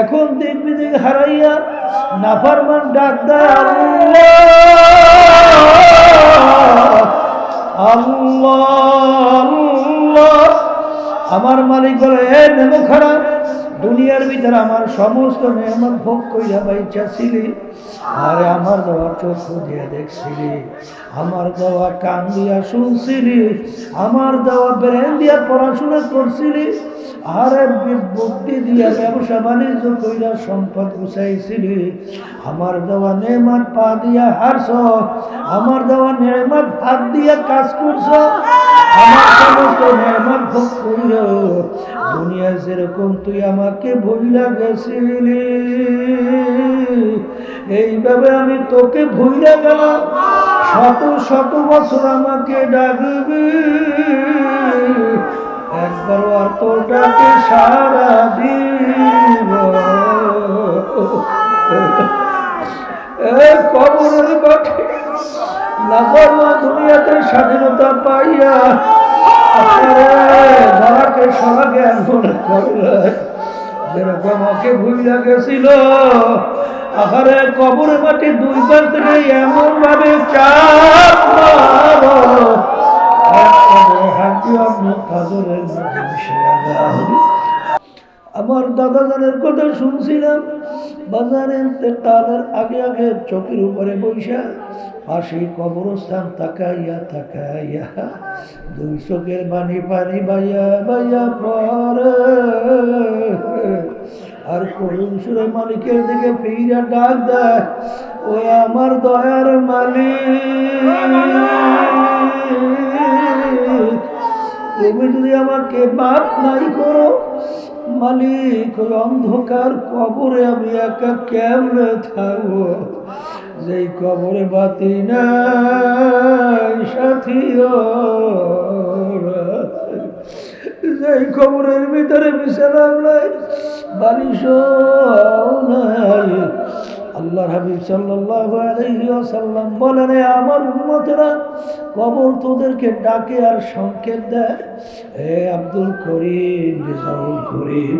এখন দেখবি যে হারাইয়া নাফারমান ডাক্তার আমার মালিক বলে এ নেমো খারাপ দুনিয়ার ভিতরে আমার সমস্ত নিয়ামত ভোগ কইরা বাইচা ছিলি। আরে আমার দেওয়া চক্ষু দিয়ে দেখছিলি। আমার দেওয়া কান দিয়া শুনছিলি। আমার দেওয়া ব্রেন দিয়া পড়াশোনা করছিলি। আরে বুদ্ধি দিয়া ব্যবসা বাণিজ্য কইরা সম্পদ গুছাইছিলি। আমার দেওয়া নেমাত পা দিয়া হারছ। আমার দেওয়া নেমাত হাত দিয়া কাজ করছ। আমার সমস্ত ভোগ কইর দুনিয়া যেরকম তুই আমাকে ভুইলা গেছিলি, এইভাবে আমি তোকে ভুইলা গেলাম। শত শত বছর আমাকে ডাকবি একবার আর তোটাকে সারা দিব। কবরের মাঠে লাফারমা দুনিয়াতে স্বাধীনতা পাইয়া ধরাকে জ্ঞান মনে করলে যেরকম ওকে ভুইলা গেছিল আহারে কবরের মাটি দুই থেকে এমন ভাবে চাপ মারো, এক কবরে হাঁটি অন্য কাজরের মধ্যে মিশিয়ে দেওয়া হবে। আমার দাদা জানের কথা শুনছিলাম। বাজারে তাদের আগে আগে চোখের উপরে বৈশা, পাশে কবরস্থান তাকাইয়া তাকাইয়া দুই চোখের পানি পানি বাইয়া বাইয়া পরে। আর করুণ সুরে মালিকের দিকে ফিরা ডাক দেয় ওই আমার দয়ার মালিক, তুমি যদি আমাকে বাদ নাই করো মালিক, ওই অন্ধকার কবরে আমি একা কেমনে থাকব? যেই কবরে বাতি নাই সাথী যেই কবরের ভিতরে বিশাল নাই বালিশ নাই। আল্লাহ হাবিব ওয়াসাল্লাম বলেন "এ আমার উম্মতেরা, কবর তোদেরকে ডাকে আর সংকেত দেয়। হে আব্দুল করিম, রিজাউল করিম,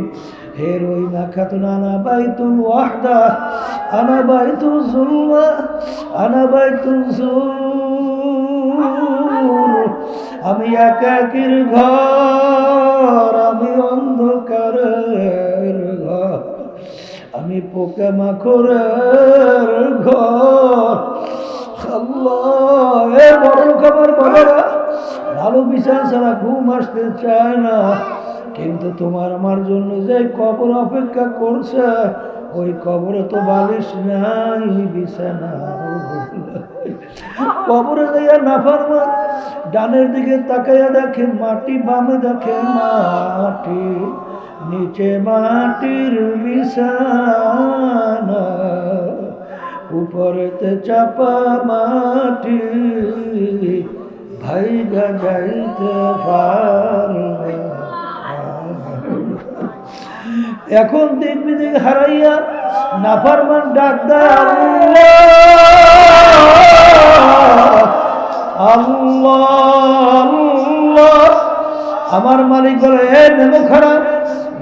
হে রহিমা খাতুন, আনা বাইতুল ওয়াহদা, আনা বাইতুল জুলমা, আনা বাইতুল আমি একাকির ঘর, আমি অন্ধকারের ঘর আমি পোকা মাকড়ের ঘর খবর বলেরা ভালো বিচার ছাড়া ঘুম আসতে চায় না। কিন্তু তোমার আমার জন্য যে কবর অপেক্ষা করছে, ওই কবরে তো বালিশ নাই, বিছানা কবরে যাইয়া নাফারমা ডানের দিকে তাকাইয়া দেখে মাটি, বামে দেখে মাটি। নিচে মাটির বিছানা, উপরেতে চাপা মাটি ভাই যাইতে। এখন দেখবি যে হারাইয়া নাফারমান ডাক দেয়, আল্লাহ আল্লাহ আল্লাহ আমার মালিক বলে, এ নেমো খারাপ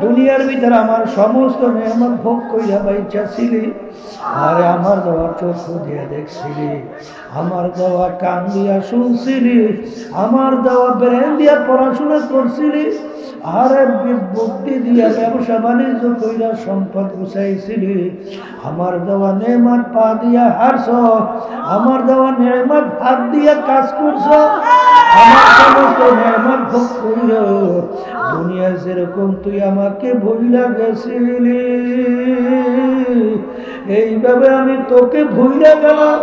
দুনিয়ার ভিতরে আমার সমস্ত নিয়ামত ভোগ কইরা বাইচা ছিলি, আরে আমার দেওয়া চক্ষু দিয়ে দেখছিলি, আমার দেওয়া কান দিয়া শুনছিলি, আমার দেওয়া ব্রেন দিয়া পড়াশোনা করছিলি, আরে বুদ্ধি দিয়া ব্যবসা বাণিজ্য কইরা সম্পদ গুছাইছিলি, আমার দেওয়া নেমাত পা দিয়া হারছ, আমার দেওয়া নেমাত হাত দিয়া কাজ করছ, আমার সমস্ত নেমাত ভোগ কইর দুনিয়া যেরকম তুই আমাকে ভুইলা গেছিলি, এইভাবে আমি তোকে ভুইলা গেলাম।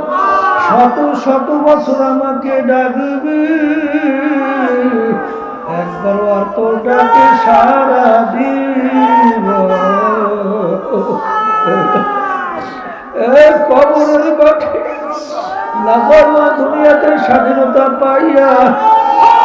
শত শত বছর আমাকে ডাকবি, একবারও আর তোটাকে সারা দিব। কবরের মাঠে লাফারমা দুনিয়াতে স্বাধীনতা পাইয়া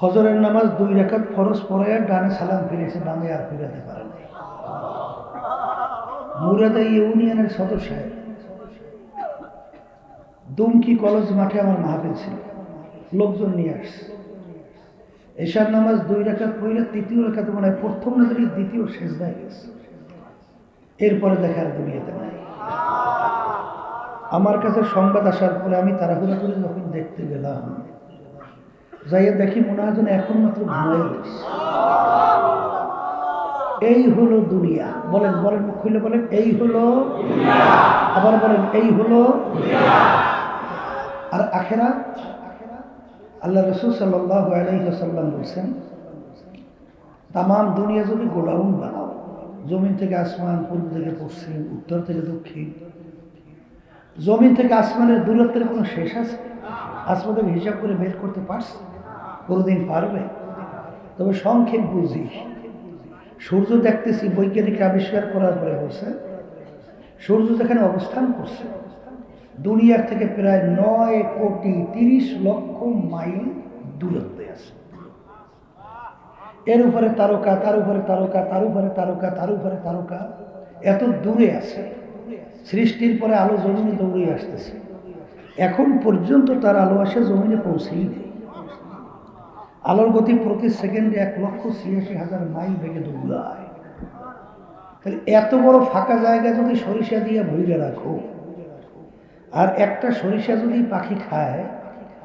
ফজরের নামাজ দুই রেখাত ফরজ পরে ডানে সালাম ফিরেছে ডানে আর ফিরাতে পারে নাই। মুরাদা ইউনিয়নের সদস্য দুমকি কলেজ মাঠে আমার মাহফিল ছিল। লোকজন নিয়ে আসছে। এশার নামাজ দুই রেখাত পড়লে তৃতীয় রেখাতে মনে হয় প্রথম না থেকে দ্বিতীয় শেষ দেয় গেছে। এরপরে দেখার দুনিয়াতে নাই। আমার কাছে সংবাদ আসার পরে আমি তাড়াহুড়া করে যখন দেখতে গেলাম যাইয়া দেখি মনে হয় যেন এখন মাত্র ঘুমাই এই হলো দুনিয়া। বলেন বলেন, মুখ খুলে বলেন, এই হলো আবার বলেন, এই হলো আর আখেরা আল্লাহ রসুল সাল্লাহ আলাইসাল্লাম বলছেন, তামাম দুনিয়া যদি গোডাউন বানাও, জমিন থেকে আসমান, পূর্ব থেকে পশ্চিম, উত্তর থেকে দক্ষিণ, জমিন থেকে আসমানের দূরত্বের কোনো শেষ আছে? আসমানের হিসাব করে বের করতে পারছে? কোনোদিন পারবে? তবে সংক্ষেপ বুঝি। সূর্য দেখতেছি বৈজ্ঞানিক আবিষ্কার করার পরে বলছে, সূর্য যেখানে অবস্থান করছে, দুনিয়ার থেকে প্রায় নয় কোটি তিরিশ লক্ষ মাইল দূরত্বে আছে। এর উপরে তারকা, তার উপরে তারকা, তার উপরে তারকা, তার উপরে তারকা, এত দূরে আছে। সৃষ্টির পরে আলো জমিনে দৌড়ে আসতেছে। এখন পর্যন্ত তার আলো আসে জমিনে পৌঁছেই নেই। আলোর গতি প্রতি সেকেন্ডে এক লক্ষ ছিয়াশি হাজার মাইল বেগে দৌড়ায়। তাহলে এত বড় ফাঁকা জায়গা যদি সরিষা দিয়ে ভুইলে রাখো, আর একটা সরিষা যদি পাখি খায়,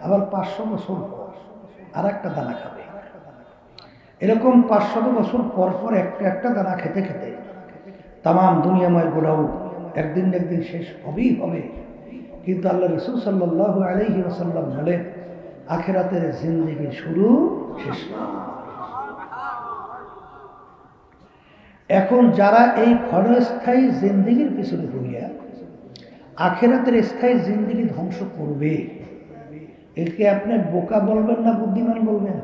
আবার পাঁচশো বছর পর আর একটা দানা খাবে। এরকম পাঁচশত বছর পর পর একটা একটা দানা খেতে খেতে তামাম দুনিয়াময় গোড়াও একদিন একদিন শেষ হবেই হবে। কিন্তু আল্লাহ রসুল সাল্লাহ আলহি ওসাল্লাম বলেন আখেরাতের জিন্দিগি শুরু, শেষ এখন যারা এই ক্ষণস্থায়ী জিন্দিগির পিছনে হইয়া আখেরাতের স্থায়ী জিন্দিগি ধ্বংস করবে, একে আপনি বোকা বলবেন না, বুদ্ধিমান বলবেন?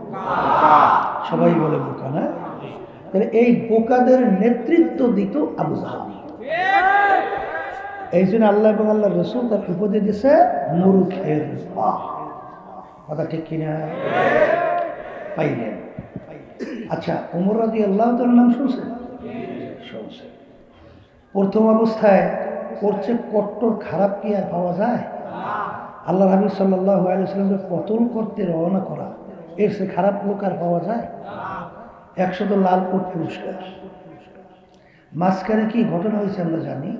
সবাই বলে বোকা না। তাহলে এই বোকাদের নেতৃত্ব দিত আবু জাহাবি এই জন্য আল্লাহ আল্লাহ রসুল তার উপদে দিছে মুরুখের পা কথা ঠিক কিনা? পাইলেন। আচ্ছা উমর রাজি আল্লাহ তার নাম শুনছেন? শুনছেন। প্রথম অবস্থায় করছে কট্টর খারাপ কি আর পাওয়া যায়? আল্লাহ হাবিব সাল্লাহ আলিয়াকে কতল করতে রওনা করা, এর সে খারাপ লোক আর পাওয়া যায়? একশো তো লাল কোট পুরস্কার। মাঝখানে কি ঘটনা হয়েছে আমরা জানি?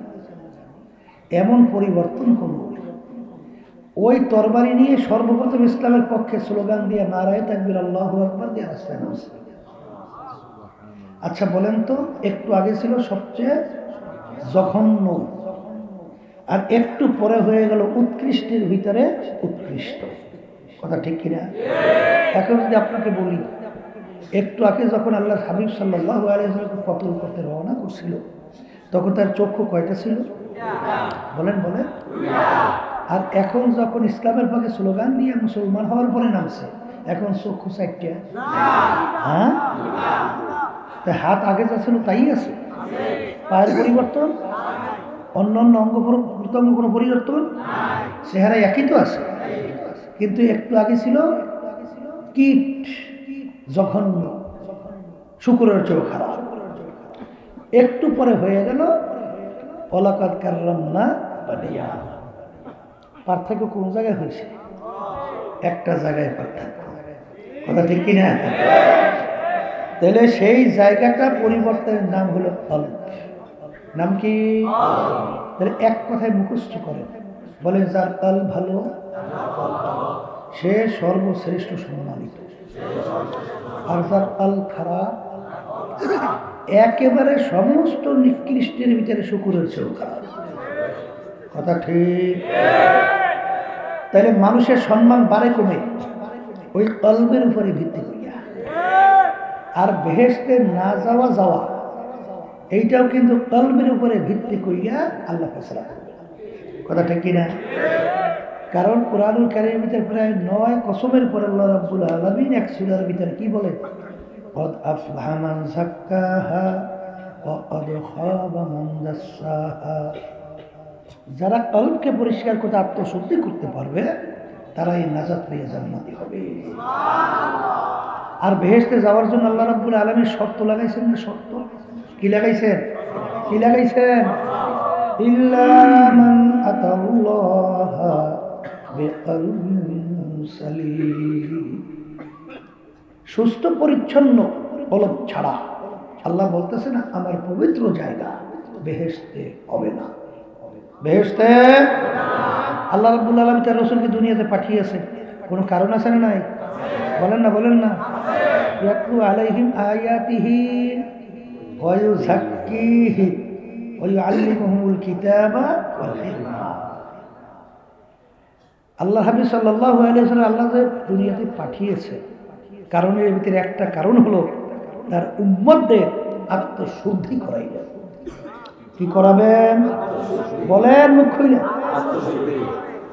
এমন পরিবর্তন করল ওই তরবারি নিয়ে সর্বপ্রথম ইসলামের পক্ষে স্লোগান দিয়ে নারায় তাকবির আল্লাহ আকবর দিয়ে নামছে আচ্ছা বলেন তো, একটু আগে ছিল সবচেয়ে জঘন্য আর একটু পরে হয়ে গেল উৎকৃষ্টের ভিতরে উৎকৃষ্ট। কথা ঠিক কিনা এখন যদি আপনাকে বলি, একটু আগে যখন আল্লাহ হাবিব সাল্লাহ আলিয়াকে কতল করতে রওনা করছিল, তখন তার চক্ষু কয়টা ছিল? বলেন বলেন। আর এখন যখন ইসলামের পক্ষে স্লোগান দিয়ে মুসলমান হওয়ার পরে নামছে, এখন চক্ষু চারটা হ্যাঁ? হাত আগে যা ছিল, তাই আছে। পায়ের পরিবর্তন অন্য অন্য অঙ্গ প্রত্যঙ্গ কোনো পরিবর্তন? চেহারা একই তো আছে। কিন্তু একটু আগে ছিল কীট, জঘন্য, শুকুরের চেয়েও খারাপ একটু পরে হয়ে গেল অলাকাত কারলাম না বানিয়া। পার্থক্য কোন জায়গায় হয়েছে? একটা জায়গায় পার্থক্য। কথা ঠিক কিনা? তাহলে সেই জায়গাটা পরিবর্তনের নাম হলো অল্প নাম কি? তাহলে এক কথায় মুখস্থ করেন বলে, যার তাল ভালো, সে সর্বশ্রেষ্ঠ সম্মানিত। আর যার তাল খারাপ, একেবারে সমস্ত নিকৃষ্টের ভিতরে শুকুরের চেয়েও খারাপ কথা ঠিক তাহলে মানুষের সম্মান বাড়ে কমে ওই কল্পের উপরে ভিত্তি করিয়া আর বেহেস্তে না যাওয়া যাওয়া এইটাও কিন্তু কলমের উপরে ভিত্তি করিয়া আল্লাহ ফেসলা করবে কথা ঠিক কিনা কারণ কোরআনুল কারিমের ভিতরে প্রায় নয় কসমের পরে আল্লাহ রাব্বুল আলামিন এক সুরার ভিতরে কি বলে قد أفلح من زكاها وقد خاب من دساها যারা কল্পকে পরিষ্কার করতে, আত্মশুদ্ধি করতে পারবে, তারাই নাজাত পেয়ে জান্নাতি হবে। আর বেহেশতে যাওয়ার জন্য আল্লাহ রাব্বুল আলমীর শর্ত লাগাইছেন না শর্ত? কি লাগাইছেন? কি লাগাইছেন? সুস্থ, পরিচ্ছন্ন কলব ছাড়া। আল্লাহ বলতেছে না আমার পবিত্র জায়গা বেহেশতে হবে না। বেহেশতে? আল্লাহ রাব্বুল আলম তার রসুলকে দুনিয়াতে পাঠিয়েছে। কোনো কারণ আছে না নাই? বলেন না বলেন না। আলাইহিম আল্লাহ সাল্লাল্লাহু আলাইহি আল্লাহ দুনিয়াতে পাঠিয়েছে। কারণের ভিতরে একটা কারণ হলো, তার উম্মতদের আত্মশুদ্ধি করাইলেন কি করাবেন? বলেন মুখ খুইলেন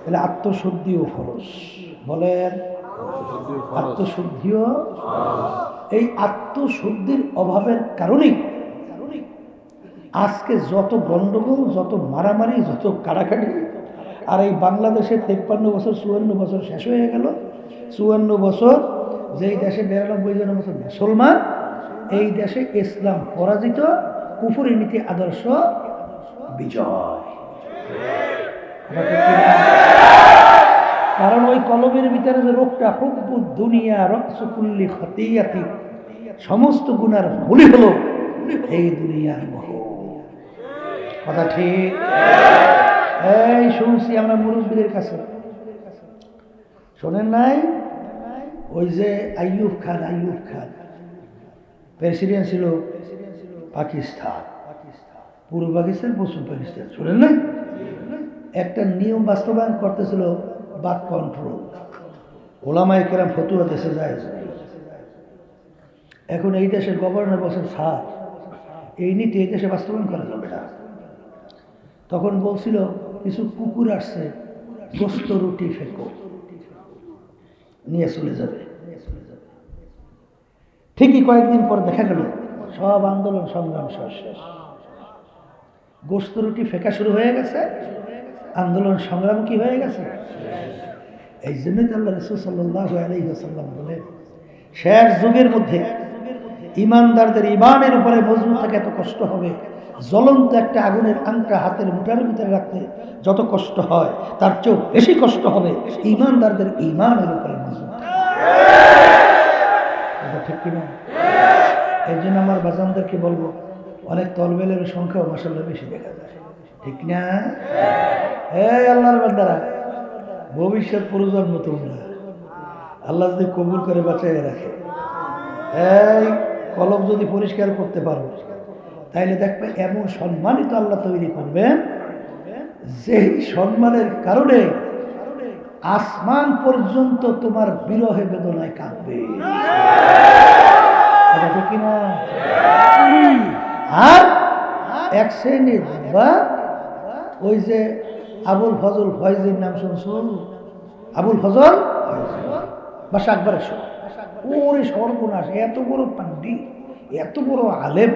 তাহলে আত্মশুদ্ধিও ফরস বলেন আত্মশুদ্ধিও এই আত্মশুদ্ধির অভাবের কারণেই আজকে যত গণ্ডগোল যত মারামারি যত কাড়াকাড়ি আর এই বাংলাদেশে তেপ্পান্ন বছর চুয়ান্ন বছর শেষ হয়ে গেল। চুয়ান্ন বছর যেই দেশে বিরানব্বই জন বছর মুসলমান এই দেশে ইসলাম পরাজিত কুফুরি নীতি আদর্শ বিজয়? কারণ ওই কলমের ভিতরে যে রোগটা হুব্বু দুনিয়া, রক্সকুল্লি খতিয়াতি, সমস্ত গুণার মূলই হলো এই দুনিয়ার মোহ কথা ঠিক? এই শুনছি আমরা মুরব্বীদের কাছে। শোনেন নাই? ওই যে আইয়ুব খান আইয়ুব খান। প্রেসিডেন্ট ছিল পাকিস্তান। পূর্ব পাকিস্তান, পশ্চিম পাকিস্তান। শোনেন নাই? একটা নিয়ম বাস্তবায়ন করতেছিল বাক কন্ট্রোল ওলামাই কেরাম ফতুয়া দেশে যায়। এখন এই দেশের গভর্নর বলছেন স্যার, এই নীতি এই দেশে বাস্তবায়ন করা যাবে না। তখন বলছিল, কিছু কুকুর আসছে গোস্ত রুটি ফেঁকো, নিয়ে চলে যাবে। ঠিকই কয়েকদিন পর দেখা গেল, সব আন্দোলন সংগ্রাম সব শেষ। গোস্ত রুটি ফেঁকা শুরু হয়ে গেছে। আন্দোলন সংগ্রাম কি হয়ে গেছে? এই জন্যই আল্লাহ শেষ যুগের মধ্যে ইমানদারদের ইমানের উপরে মজবুত থাকে এত কষ্ট হবে, জ্বলন্ত একটা আগুনের আংটা হাতের মুঠার ভিতরে রাখতে যত কষ্ট হয়, তার চেয়েও বেশি কষ্ট হবে ইমানদারদের ইমানের উপরে মজবুত। এটা ঠিক কিনা? এই জন্য আমার বাজানদেরকে বলব, অনেক তলবেলের সংখ্যাও মাসাল্লাহ বেশি দেখা যায়। ঠিক না এই আল্লাহর বান্দারা, ভবিষ্যৎ প্রজন্ম তোমরা, আল্লাহ যদি কবুল করে বাঁচাই রাখে। এই কলম যদি পরিষ্কার করতে পারো, তাইলে দেখবে এমন সম্মানিত আল্লাহ তৈরি করবেন, যেই সম্মানের কারণে আসমান পর্যন্ত তোমার বিরহে বেদনায় কাঁদবে কিনা? আর এক শ্রেণির ওই যে আবুল ফজল ফয়েজের নাম শুনছো আবুল ফজল বা আকবরের শো ওরে সর্বনাশ, এত বড় পান্ডি এত বড় আলেম,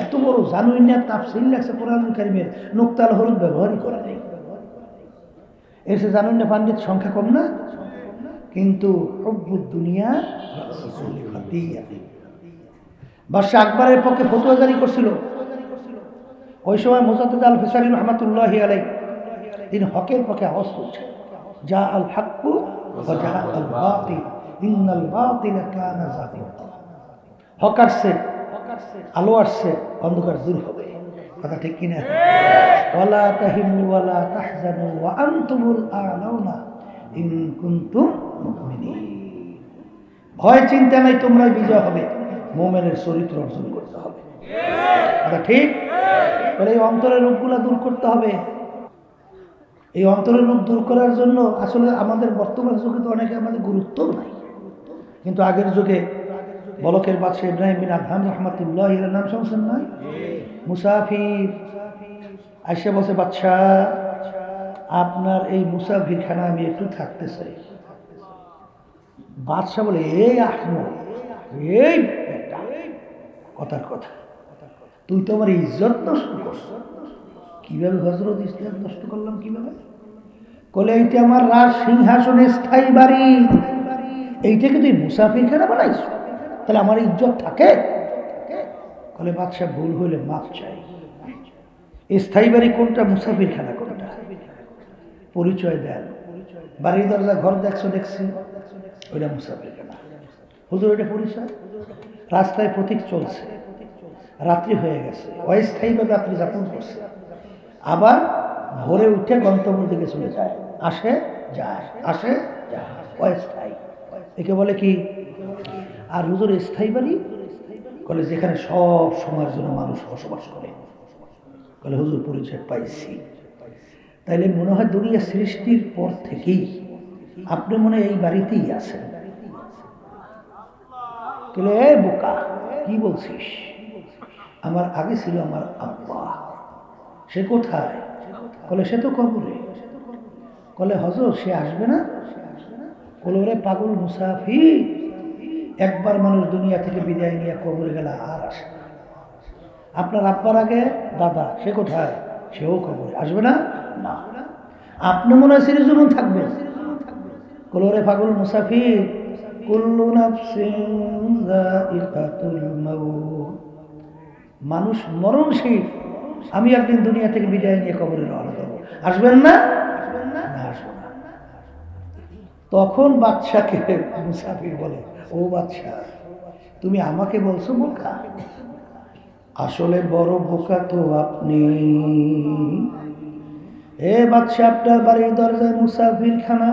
এত বড় জানুই না তাফসিল লাগছে কোরআন কারিমের, নুক্তাল হলুদ ব্যবহারই করা নেই। এসে জানুন না পান্ডিত সংখ্যা কম না? কিন্তু হব্বুদ দুনিয়া বাদশাহ আকবরের পক্ষে ফতুয়া জারি করছিল। ওই সময় মোজাদ্দ আল ফিসারি রহমাতুল্লাহ আলাই তিনি হকের পক্ষে আওয়াজ করছেন যা আল হাক্কু অন্ধকার হবে। ঠিক ভয়, চিন্তা নাই, তোমরাই বিজয় হবে। মোমেনের চরিত্র অর্জন করতে হবে। ঠিক? এই অন্তরের রূপগুলো দূর করতে হবে। এই অন্তরের রূপ দূর করার জন্য আসলে আমাদের বর্তমান যুগে তো অনেকে আমাদের গুরুত্বও নাই। কিন্তু আগের যুগে বলকের বাদশাহ ইব্রাহিম বিন আদহাম রহমতুল্লাহ এর নাম শুনছেন না মুসাফির। আইসা বসে বাদশাহ, আপনার এই মুসাফির খানা আমি একটু থাকতে চাই। বাদশাহ বলে এই আহমদ, এই কথার কথা। তুই তো আমার ইজ্জত নষ্ট করছ কীভাবে হজরত ইসলাম নষ্ট করলাম কীভাবে? কলে এইটা আমার রাজ সিংহাসনে স্থায়ী বাড়ি। এইটাকে তুই মুসাফির খেলা বানাইছ? তাহলে আমার ইজ্জত থাকে? কলে বাদশাহ ভুল হইলে মাপ চাই। স্থায়ী বাড়ি কোনটা? মুসাফির খেলা কোনটা? পরিচয় দেন। বাড়ির দরজা, ঘর দেখছ, দেখছি। ওইটা মুসাফির খেলা হুজুর ওইটা পরিচয়? রাস্তায় প্রতীক চলছে। রাত্রি হয়ে গেছে। অস্থায়ীভাবে রাত্রি যাপন করছে। আবার ভোরে উঠে গন্তব্যের দিকে চলে যায়। আসে যায় আসে অস্থায়ী একে বলে কি? আর হুজুর স্থায়ী বাড়ি? বলে যেখানে সব সময়ের জন্য মানুষ বসবাস করে। বলে হুজুর পরিচয় পাইছি। তাইলে মনে হয় দুনিয়া সৃষ্টির পর থেকেই আপনি মনে এই বাড়িতেই আছেন। এ বোকা, কি বলছিস? আমার আগে ছিল আমার আব্বা। সে কোথায়? বলে সে তো কবরে। বলে হজর সে আসবে না? বলে ওরে পাগল মুসাফি একবার মানুষ দুনিয়া থেকে বিদায় নিয়ে কবরে গেলে আর আসে আপনার আব্বার আগে দাদা, সে কোথায়? সেও কবরে। আসবে না? না। আপনি মনে হয় সিরিজুমন থাকবেন। কলোরে পাগল মুসাফি মানুষ মরণশীল। আমি একদিন দুনিয়া থেকে বিদায় নিয়ে কবরে রওনা দেবো। আসবেন না? না না। তখন বাচ্চাকে মুসাফির বলে, ও বাচ্চা তুমি আমাকে বলছো বোকা? আসলে বড় বোকা তো আপনি। এ বাচ্চা আপনার বাড়ির দরজায় মুসাফির খানা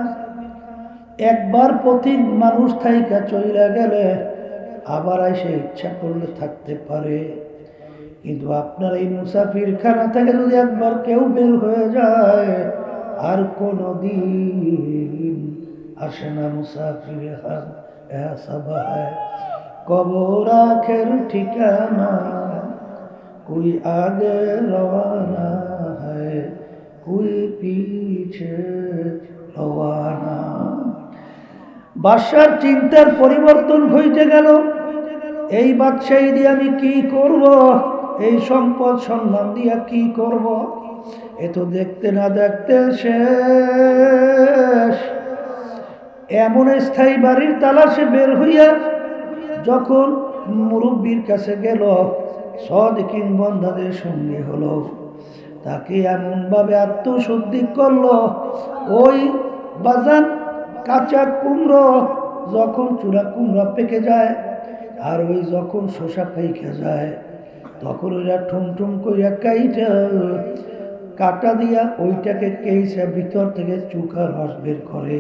একবার প্রতি মানুষ থাইকা চইলা গেলে আবার এসে ইচ্ছা করলে থাকতে পারে। কিন্তু আপনার এই মুসাফির খানা থেকে যদি একবার কেউ বের হয়ে যায়, আর কোনো দিন আসে না মুসাফির সবাই কবর আখের ঠিকানা কুই আগে রওয়ানা হয়, কুই পিছে রওয়ানা। বাসার চিন্তার পরিবর্তন হইতে গেল। এই বাদশাহী দিয়ে আমি কি করব? এই সম্পদ সম্মান দিয়া কি করব? এ তো দেখতে না দেখতে শেষ। এমন স্থায়ী বাড়ির তালাশে বের হইয়া যখন মুরব্বীর কাছে গেল, সদিকিন বন্ধাদের সঙ্গে হলো। তাকে এমনভাবে আত্মশুদ্ধি করল, ওই বাজান কাঁচা কুমড়ো যখন চূড়া কুমড়া পেকে যায় আর ওই যখন শোষা পাইকে যায় তখন ওইরা ঠুম ঠুম কইরা কাইটা, কাটা দিয়া ওইটাকে কেইসা ভিতর থেকে চুকা রস বের করে।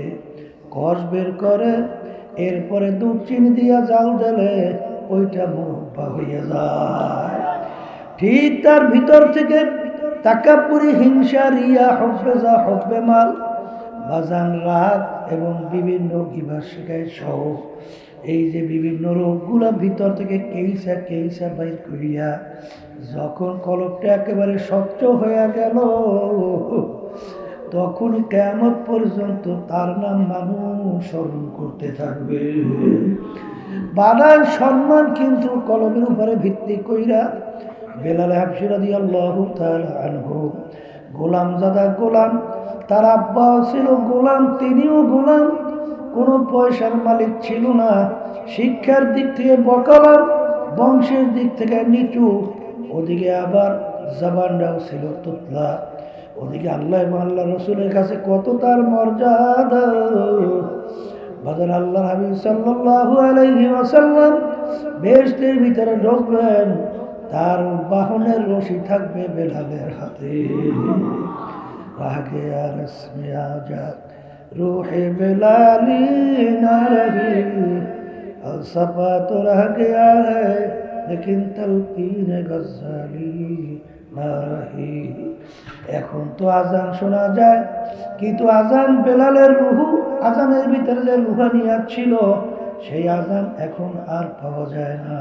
কষ বের করে, এরপরে দুধ চিনি দিয়া জাল দিলে ওইটা মুরব্বা হইয়া যায়। ঠিক তার ভিতর থেকে তাকাপুরি হিংসা, রিয়া, হব্বে যা হব্বে মাল, বাজান রাগ এবং বিভিন্ন গিবা শিকায় সহ এই যে বিভিন্ন রোগগুলো ভিতর থেকে কেইসা কেইসা বাইর করিয়া যখন কলপটা একেবারে স্বচ্ছ হয়ে গেল, তখন কেমন পর্যন্ত তার নাম মানুষ স্মরণ করতে থাকবে। বানার সম্মান কিন্তু কলমের উপরে ভিত্তি কইরা বেলাল হাফসিরাদি আল্লাহ আনহু, গোলাম জাদা গোলাম, তার আব্বাও ছিল গোলাম, তিনিও গোলাম। কোনো পয়সার মালিক ছিল না। শিক্ষার দিক থেকে বকালাম বংশের দিক থেকে নিচু। ওদিকে আবার জবানটাও ছিল তুতলা। ওদিকে আল্লাহ আল্লাহ রসুলের কাছে কত তার মর্যাদা। বাজার আল্লাহ হাবিব সাল্লাল্লাহু আলাইহি বেহেশতের ভিতরে ঢুকবেন, তার বাহনের রশি থাকবে বেলালের হাতে। রাগে আর আজাদ। রুহে বেলালি نہ আলসাফা তো تو رہ گیا ہے না রহি এখন তো আজান শোনা যায়, কিন্তু আজান বেলালের রুহু, আজানের ভিতরে যে রুহানিয়াত ছিল, সেই আজান এখন আর পাওয়া যায় না।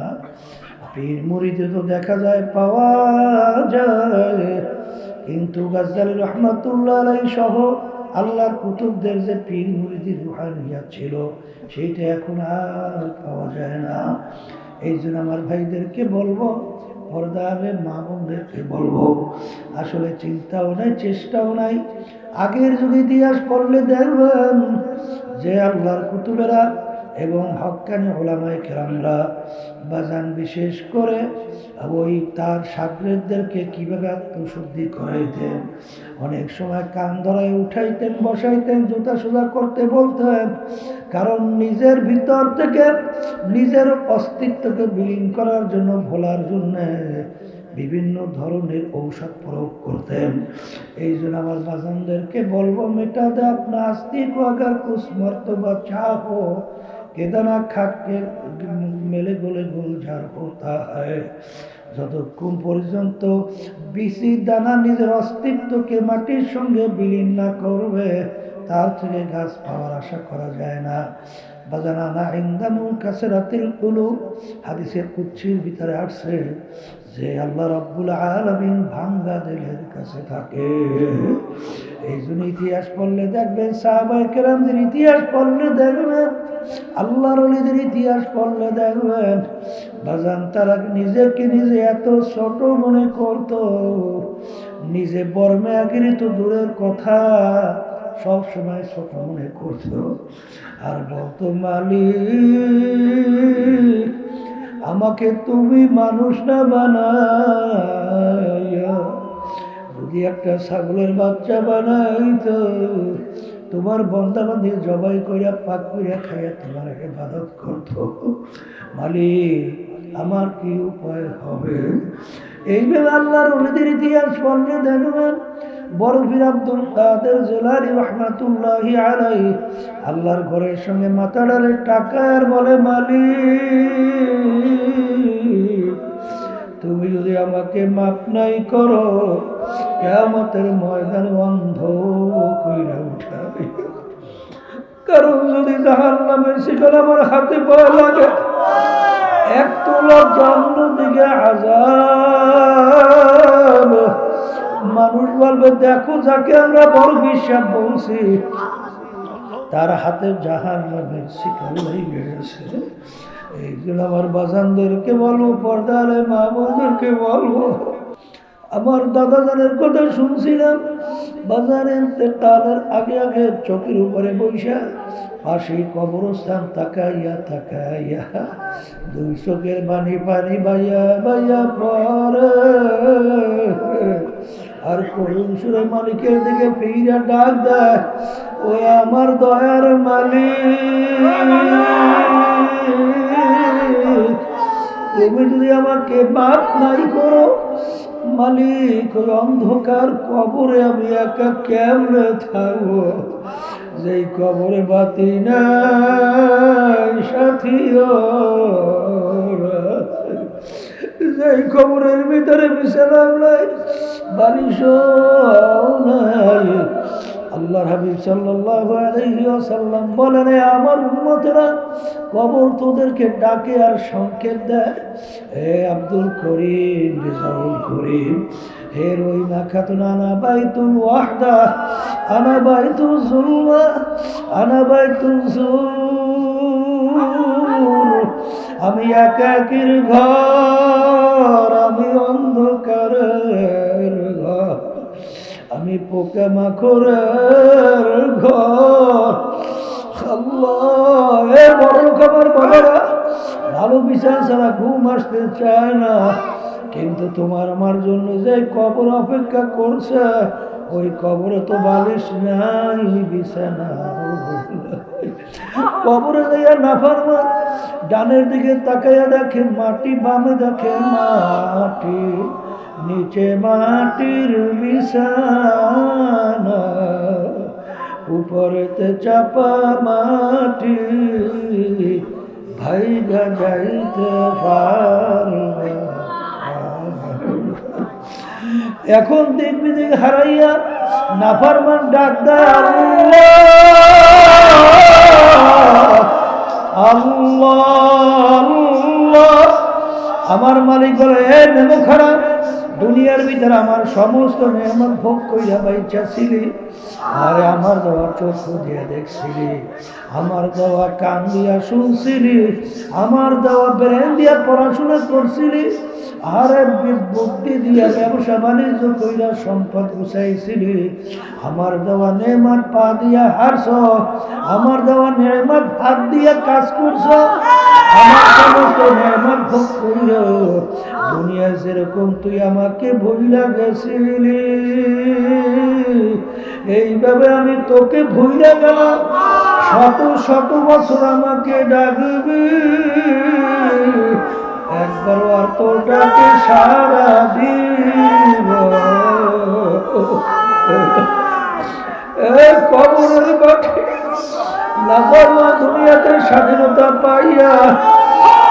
পীর মুড়িতে তো দেখা যায়, পাওয়া যায়। কিন্তু গাজ্জাল রহমতুল্লাহ সহ আল্লাহর কুতুবদের যে পীর মুরিদির রুহানিয়া ছিল সেইটা এখন আর পাওয়া যায় না। এই জন্য আমার ভাইদেরকে বলব পর্দারে মা বোনদেরকে বলব, আসলে চিন্তাও নাই, চেষ্টাও নাই। আগের যুগে ইতিহাস পড়লে দেখবেন যে আল্লাহর কুতুবেরা এবং হকানি ওলামায় কেরামরা বাজান বিশেষ করে ওই তার সাকরেদদেরকে কীভাবে আত্মশুদ্ধি করাইতেন? অনেক সময় কান ধরায় উঠাইতেন, বসাইতেন জুতা সোজা করতে বলতেন। কারণ নিজের ভিতর থেকে নিজের অস্তিত্বকে বিলীন করার জন্য ভোলার জন্যে বিভিন্ন ধরনের ঔষধ প্রয়োগ করতেন। এই জন্য আমার বাজানদেরকে বলব, মেটাতে আপনার আস্তিক আগার কুসমর্ত বা চাহ কেদানা খাটকে মেলে গলে গোল ঝাড় হয়। যতক্ষণ পর্যন্ত বিসি দানা নিজের অস্তিত্বকে মাটির সঙ্গে বিলীন না করবে, তার থেকে গাছ পাওয়ার আশা করা যায় না। বাজানা হাদিসের কুচ্ছির ভিতরে আসছে যে কাছে থাকে। এই জন্য ইতিহাস পড়লে দেখবেন ইতিহাস পড়লে দেখবেন, আল্লাহর ইতিহাস পড়লে দেখবেন, বাজান তারা নিজেকে নিজে এত ছোট মনে করত। নিজে বর্মে আগিরি তো দূরের কথা। সব সময় ছোট মনে করত। আর বলতো, মালিক, আমাকে তুমি মানুষ না বানাইয়া, যদি একটা ছাগলের বাচ্চা বানাই তো তোমার বন্দাবান্ধি জবাই করিয়া, পাক করিয়া খাইয়া তোমার হেফাজত করত। মালিক, আমার কি উপায় হবে? এইভাবে আল্লাহর অলিদের ইতিহাস পড়লে দেখবেন বরফির আব্দুল কাদের জেলারি রহমাতুল্লাহি আলাই আল্লাহর ঘরের সঙ্গে মাথা ডালে টাকার বলে, মালিক, তুমি যদি আমাকে মাপ নাই করো কেমতের ময়দান বন্ধ কইরা উঠাবে। কারণ যদি জাহান নামের শিকার আমার হাতে পাওয়া লাগে, এক তোলা জন্ম দিকে আজাব মানুষ বলবে দেখো যাকে আমরা বড় বিশ্বাস বলছি, তার হাতে জাহান নামের শিকার হয়ে গেছে এইগুলো আমার বাজানদেরকে বলব, পর্দারে মা বোনদেরকে বলব। আমার দাদা জানের কথা শুনছিলাম। বাজারে তাদের আগে আগে চোখের উপরে বৈশা পাশে কবরস্থান তাকাইয়া তাকাইয়া, দুই চোখের বাণী পানি বাইয়া বাইয়া পরে। আর করুণ সুরে মালিকের দিকে ফিরা ডাক দেয় ওই আমার দয়ার মালিক, তুমি যদি আমাকে বাদ নাই করো মালিক, ওই অন্ধকার কবরে আমি একা কেমনে থাকব? যেই কবরে বাতি নাই সাথী যেই কবরের ভিতরে বিশাল নাই বালিশ নাই। আল্লাহর হাবিব ওয়াসাল্লাম বলেন আমার উম্মতেরা, কবর তোদেরকে ডাকে আর সংকেত দেয়। হে আব্দুল করিম, রিজাউল করিম, হে রহিমা খাতুন, আনা বাইতুল ওয়াহদা, আনা বাইতুল জুলমা, আনা বাইতুল আমি একাকির ঘর, আমি অন্ধকারের ঘর আমি পোকা মাখরের ঘর। আল্লাহ, এ ভালো বিছানা ছাড়া ঘুম আসতে চায় না। কিন্তু তোমার আমার জন্য যে কবর অপেক্ষা করছে, ওই কবরে তো বালিশ নাই, বিছানা কবরে যাইয়া নাফারমান ডানের দিকে তাকাইয়া দেখে মাটি, বামে দেখে মাটি। নিচে মাটির বিছানা, উপরেতে চাপা মাটি ভাই যাইতে এখন দেখবি দিক হারাইয়া নাফারমান ডাক দেয়, আল্লাহ আল্লাহ আমার মালিক বলে, এ নেমো খারাপ দুনিয়ার ভিতরে আমার সমস্ত নিয়ামত ভোগ কইরা বাইচা ছিলি। আরে আমার দেওয়া চক্ষু দিয়ে দেখছিলি। আমার দেওয়া কান দিয়া শুনছিলি। আমার দেওয়া ব্রেন দিয়া পড়াশোনা করছিলি। আরে বুদ্ধি দিয়া ব্যবসা বাণিজ্য কইরা সম্পদ গুছাইছিলি। আমার দেওয়া নেমাত পা দিয়া হারছ আমার দেওয়া নেমাত হাত দিয়া কাজ করছ আমার সমস্ত নেমাত ভোগ কইল দুনিয়া যেরকম তুই আমাকে ভুইলা গেছিলি, এইভাবে আমি তোকে ভুইলা গেলাম। শত শত বছর আমাকে ডাকবি, একবারও আর তোর ডাকে সারা দিব। কবরের দুনিয়াতে স্বাধীনতা পাইয়া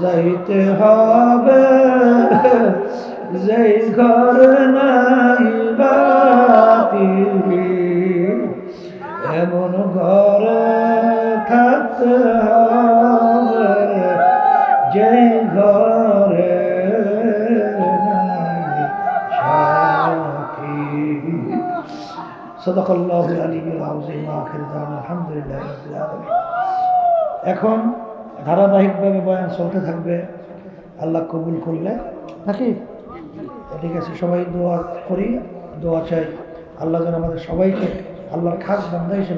যাইতে হবে যেই ঘর নাই বাতি এমন ঘরে থাকতে হবে যেই ঘরে নাই সাথী صدق الله العلي العظيم آخر دعوانا الحمد لله رب العالمين এখন ধারাবাহিকভাবে বয়ান চলতে থাকবে আল্লাহ কবুল করলে। নাকি? ঠিক আছে সবাই দোয়া করি দোয়া চাই। আল্লাহ যেন আমাদের সবাইকে আল্লাহর খাস বান্ধা হিসেবে